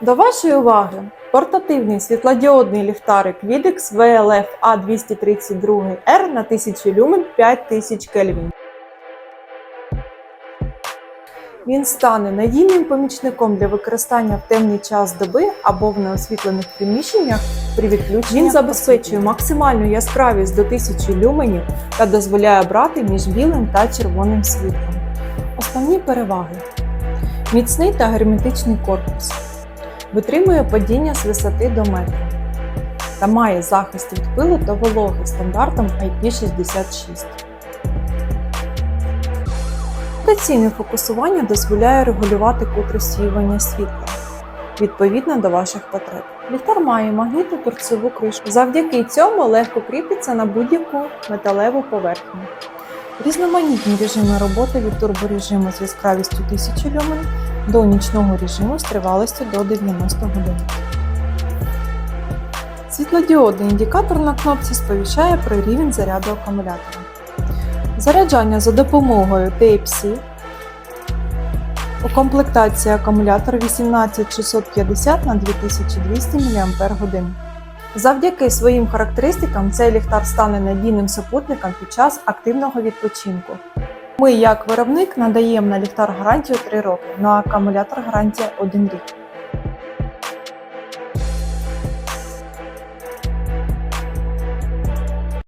До вашої уваги портативний світлодіодний ліхтарик Videx VLF A232R на 1000 люмен 5000 Кельвін. Він стане надійним помічником для використання в темний час доби або в неосвітлених приміщеннях при відключенні. Він забезпечує максимальну яскравість до 1000 люменів та дозволяє брати між білим та червоним світлом. Основні переваги: міцний та герметичний корпус, витримує падіння з висоти до метра та має захист від пилу та вологи стандартом IP66. Ротаційне фокусування дозволяє регулювати кут розсіювання світла відповідно до ваших потреб. Ліхтар має магнітну торцеву кришку. Завдяки цьому легко кріпиться на будь-яку металеву поверхню. Різноманітні режими роботи від турборежиму з яскравістю 1000 люмен до нічного режиму з тривалістю до 90 годин. Світлодіодний індикатор на кнопці сповіщає про рівень заряду акумулятора. Заряджання за допомогою Type-C. У комплектації акумулятор 18650 на 2200 мАч. Завдяки своїм характеристикам цей ліхтар стане надійним супутником під час активного відпочинку. Ми, як виробник, надаємо на ліхтар гарантію 3 роки, на акумулятор гарантія 1 рік.